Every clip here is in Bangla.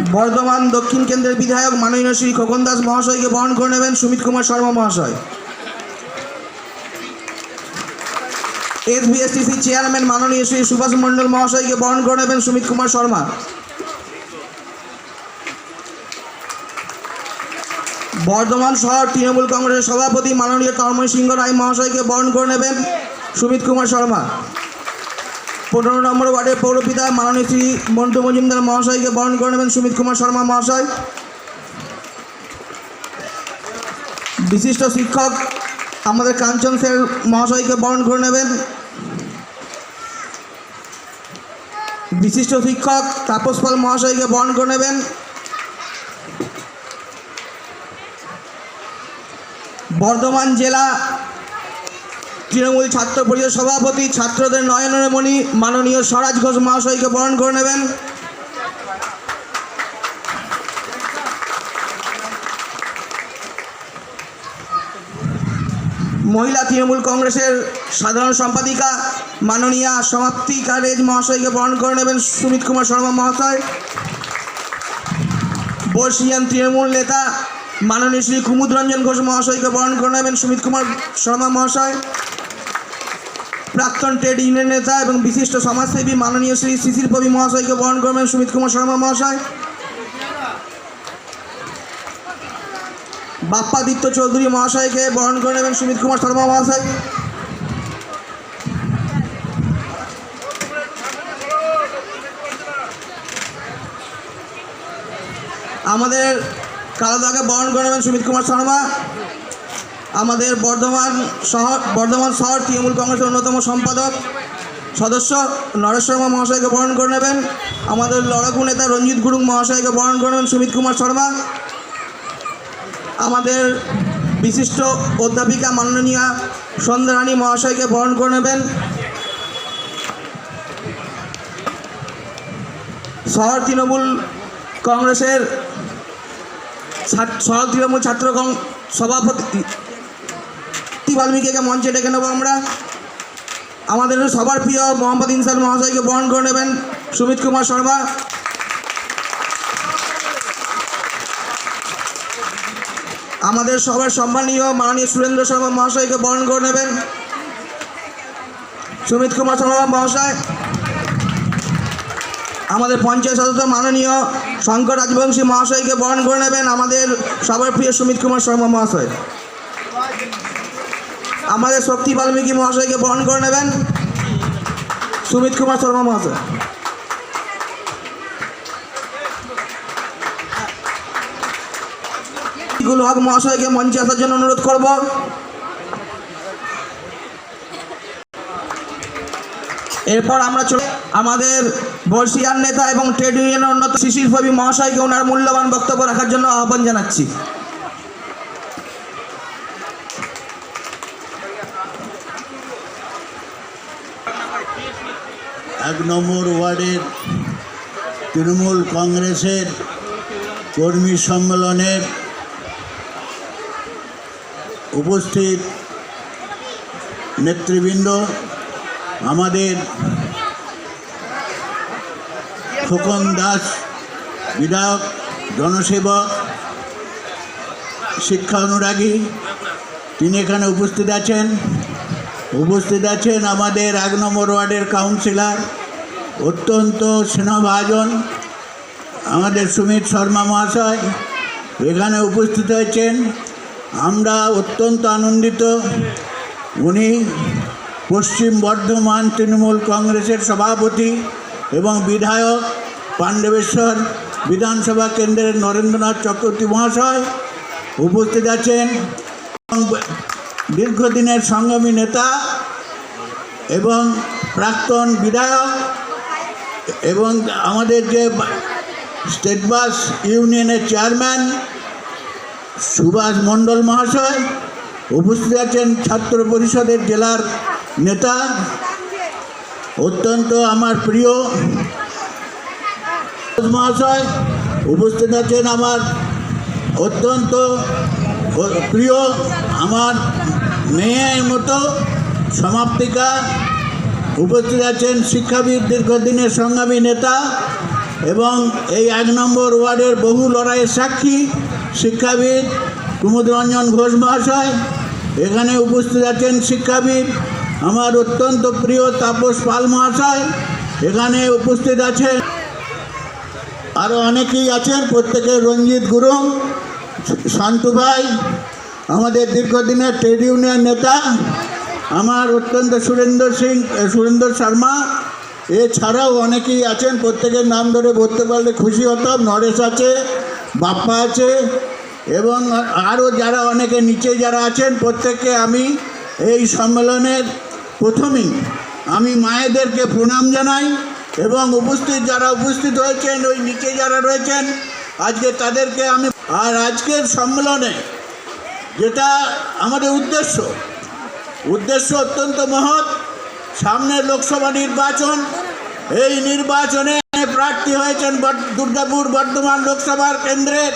বর্ধমান দক্ষিণ কেন্দ্রের বিধায়ক মাননীয় শ্রী খোকন দাস মহাশয়কে বরণ করে নেবেন সুমিত কুমার শর্মা মহাশয়। এস এসবিএসটিসি চেয়ারম্যান মাননীয় শ্রী সুভাষ মণ্ডল মহাশয়কে বরণ করে নেবেন সুমিত কুমার শর্মা। বর্ধমান শহর তৃণমূল কংগ্রেসের সভাপতি মাননীয় তন্ময় সিংহ রায় মহাশয়কে বরণ করে নেবেন সুমিত কুমার শর্মা। পনেরো নম্বর ওয়ার্ডের পৌরপিতা মাননীয় শ্রী মন্টু মজুমদার মহাশয়কে বরণ করে নেবেন সুমিত কুমার শর্মা মহাশয়। বিশিষ্ট শিক্ষক আমাদের কাঞ্চন সেন মহাশয়কে বরণ করে নেবেন। বিশিষ্ট শিক্ষক তাপস পাল মহাশয়কে বরণ করে নেবেন। বর্ধমান জেলা তৃণমূল ছাত্র পরিষদ সভাপতি ছাত্রদের নয়নের মণি, মাননীয় স্বরাজ ঘোষ মহাশয়কে বরণ করে নেবেন। মহিলা তৃণমূল কংগ্রেসের সাধারণ সম্পাদিকা, মাননীয়া সমাপ্তি কারেজ মহাশয়কে বরণ করে নেবেন সুমিত কুমার শর্মা মহাশয়। বর্ষিয়ান তৃণমূল নেতা, মাননীয় শ্রী কুমুদ রঞ্জন ঘোষ মহাশয়কে বরণ করে নেবেন সুমিত কুমার শর্মা মহাশয়। প্রাক্তন ট্রেড ইউনিয়ন নেতা এবং বিশিষ্ট সমাজসেবী মাননীয় শ্রী শিশির কবি মহাশয়কে বরণ করবেন সুমিত কুমার শর্মা মহাশয়। বাপ্পাদিত্য চৌধুরী মহাশয়কে বরণ করে নেবেন সুমিত কুমার শর্মা মহাশয়। আমাদের কালো কালোদাকে বরণ করে নেবেন সুমিত কুমার শর্মা। আমাদের বর্ধমান শহর বর্ধমান শহর তৃণমূল কংগ্রেসের অন্যতম সম্পাদক সদস্য নরেশ শর্মা মহাশয়কে বরণ করে নেবেন। আমাদের লড়াকু নেতা রঞ্জিত গুরুং মহাশয়কে বরণ করে নেবেন সুমিত কুমার শর্মা। আমাদের বিশিষ্ট অধ্যাপিকা মাননীয়া সন্ধ্যারানী মহাশয়কে বরণ করে নেবেন। শহর তৃণমূল কংগ্রেসের শহর তৃণমূল ছাত্র সভাপতি তি বাল্মীকিকে মঞ্চে ডেকে নেব আমরা। আমাদের সবার প্রিয় মোহাম্মদ ইনসান মহাশয়কে বরণ করে নেবেন সুমিত কুমার শর্মা। আমাদের সবার সম্মানীয় মাননীয় সুরেন্দ্র শর্মা মহাশয়কে বরণ করে নেবেন। সুমিত কুমার শর্মা মহাশয়। আমাদের পঞ্চায়েত সদস্য মাননীয় শঙ্কর রাজবংশী মহাশয়কে বরণ করে নেবেন আমাদের সবার প্রিয় সুমিত কুমার শর্মা মহাশয়। আমাদের শক্তি বাল্মীকি মহাশয়কে বরণ করে নেবেন। সুমিত কুমার শর্মা মহাশয়। হক মহাশয়কে মঞ্চে আসার জন্য অনুরোধ করব। এরপর আমরা চলে আমাদের বর্ষিয়ান নেতা এবং ট্রেড ইউনিয়নের অন্যতম শিশির কবি মহাশয়কে ওনার মূল্যবান বক্তব্য রাখার জন্য আহ্বান জানাচ্ছি। এক নম্বর ওয়ার্ডের তৃণমূল কংগ্রেসের কর্মী সম্মেলনের উপস্থিত নেতৃবৃন্দ, আমাদের খোকন দাস, বিধায়ক, জনসেবক, শিক্ষা অনুরাগী, তিনি এখানে উপস্থিত আছেন। উপস্থিত আছেন আমাদের এক নম্বর ওয়ার্ডের কাউন্সিলর, অত্যন্ত স্নেহভাজন আমাদের সুমিত শর্মা মহাশয়, এখানে উপস্থিত হয়েছেন। আমরা অত্যন্ত আনন্দিত। উনি পশ্চিম বর্ধমান তৃণমূল কংগ্রেসের সভাপতি এবং বিধায়ক পাণ্ডবেশ্বর, বিধানসভা কেন্দ্রের নরেন্দ্রনাথ চক্রবর্তী মহাশয় উপস্থিত আছেন। দীর্ঘদিনের সংগ্রামী নেতা এবং প্রাক্তন বিধায়ক এবং আমাদের যে স্টেট বাস ইউনিয়নের চেয়ারম্যান সুভাষ মণ্ডল মহাশয়, উপস্থিত আছেন ছাত্র পরিষদের জেলার নেতা, অত্যন্ত আমার প্রিয় মহাশয়, উপস্থিত আছেন আমার অত্যন্ত প্রিয় আমার মতো সমাপ্তিকা উপস্থিত আছেন শিক্ষাবিদ দীর্ঘদিনের সংগ্রামী নেতা এবং এই এক নম্বর ওয়ার্ডের বহু লড়াইয়ের সাক্ষী শিক্ষাবিদ কুমুদ রঞ্জন ঘোষ মহাশয়। এখানে উপস্থিত আছেন শিক্ষাবিদ আমার অত্যন্ত প্রিয় তাপস পাল মহাশয়। এখানে উপস্থিত আছেন আরও অনেকেই আছেন, প্রত্যেকের রঞ্জিত গুরুং, শান্তু ভাই আমাদের দীর্ঘদিনের ট্রেড ইউনিয়ন নেতা, আমার অত্যন্ত সুরেন্দ্র সিং, সুরেন্দ্র শর্মা। এছাড়াও অনেকেই আছেন, প্রত্যেকের নাম ধরে বলতে পারলে খুশি হতাম, নরেশ আছে, বাপ্পা আছে, এবং আরও যারা অনেকে নিচে যারা আছেন, প্রত্যেককে আমি এই সম্মেলনের প্রথমেই আমি মায়েদেরকে প্রণাম জানাই, এবং উপস্থিত যারা উপস্থিত হয়েছেন, ওই নিচে যারা রয়েছেন, আজকে তাদেরকে আমি, আর আজকের সম্মেলনে যেটা আমাদের উদ্দেশ্য। উদ্দেশ্য অত্যন্ত মহৎ। সামনে লোকসভা নির্বাচন। এই নির্বাচনে প্রার্থী হয়েছেন দুর্গাপুর বর্ধমান লোকসভার কেন্দ্রের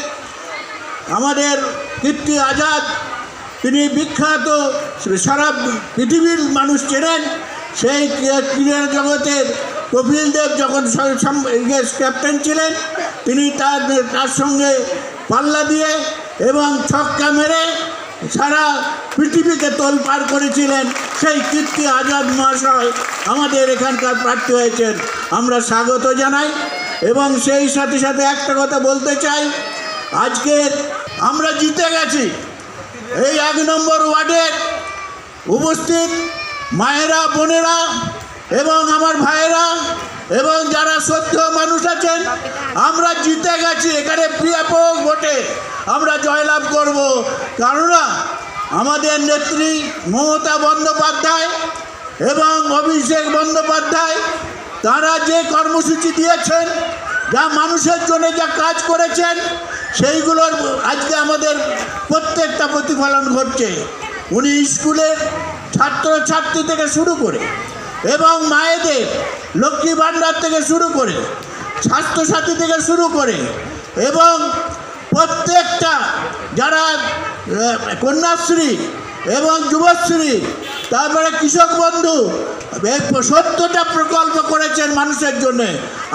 আমাদের কীর্তি আজাদ। তিনি বিখ্যাত সারা পৃথিবীর মানুষ চেনেন। সেই ক্রীড়া জগতের কপিল দেব যখন ইয়ে ক্যাপ্টেন ছিলেন, তিনি তার তার সঙ্গে পাল্লা দিয়ে এবং ছক্কা মেরে সারা পৃথিবীকে তোলপাড় করেছিলেন সেই কীর্তি আজাদ মহাশয় আমাদের এখানকার প্রার্থী হয়েছেন। আমরা স্বাগত জানাই এবং সেই সাথে সাথে একটা কথা বলতে চাই। আজকের আমরা জিতে গেছি। এই এক নম্বর ওয়ার্ডের উপস্থিত মায়েরা, বোনেরা এবং আমার ভাইয়েরা এবং যারা সত্য মানুষ আছেন, আমরা জিতে গেছি। এখানে ব্যাপক ভোটে আমরা জয়লাভ করব। কেননা আমাদের নেত্রী মমতা বন্দ্যোপাধ্যায় এবং অভিষেক বন্দ্যোপাধ্যায়, তারা যে কর্মসূচি দিয়েছেন, যা মানুষের জন্য যা কাজ করেছেন, সেইগুলোর আজকে আমাদের প্রত্যেকটা প্রতিফলন ঘটছে। উনি স্কুলের ছাত্রছাত্রী থেকে শুরু করে এবং মায়েদের লক্ষ্মী ভাণ্ডার থেকে শুরু করে, স্বাস্থ্যসাথী থেকে শুরু করে এবং প্রত্যেকটা যারা কন্যাশ্রী এবং যুবশ্রী, তারপরে কৃষক বন্ধু সত্তরটা প্রকল্প করেছেন মানুষের জন্য।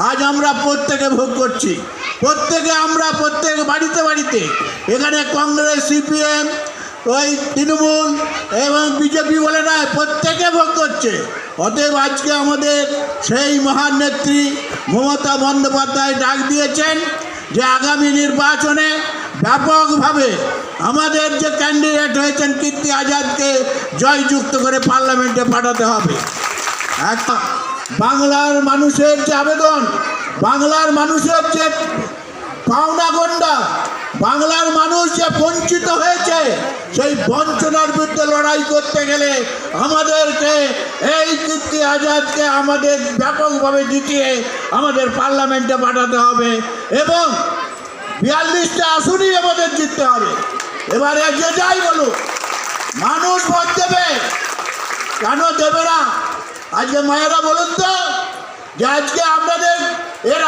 আজ আমরা প্রত্যেকে ভোগ করছি। প্রত্যেকে আমরা প্রত্যেক বাড়িতে বাড়িতে, এখানে কংগ্রেস, সিপিএম, ওই তৃণমূল এবং বিজেপি বলে নয়, প্রত্যেকে ভোগ করছে। অতএব আজকে আমাদের সেই মহান নেত্রী মমতা বন্দ্যোপাধ্যায় ডাক দিয়েছেন যে আগামী নির্বাচনে ব্যাপকভাবে আমাদের যে ক্যান্ডিডেট হয়েছেন কীর্তি আজাদকে জয়যুক্ত করে পার্লামেন্টে পাঠাতে হবে। একটা বাংলার মানুষের যে আবেদন, বাংলার মানুষের যে পাওনা গন্ডা বাংলার মানুষ যে বঞ্চিত হয়েছে, সেই বঞ্চনার বিরুদ্ধে লড়াই করতে গেলে আমাদেরকে এই কীর্তি আজাদকে আমাদের ব্যাপকভাবে জিতিয়ে আমাদের পার্লামেন্টে পাঠাতে হবে এবং বিয়াল্লিশটা আসনই আমাদের জিততে হবে। এবারে যে যাই বলুক, মানুষ ভোট দেবে, কেন দেবে না? আজকে মায়েরা বলুন তো যে আজকে আপনাদের এর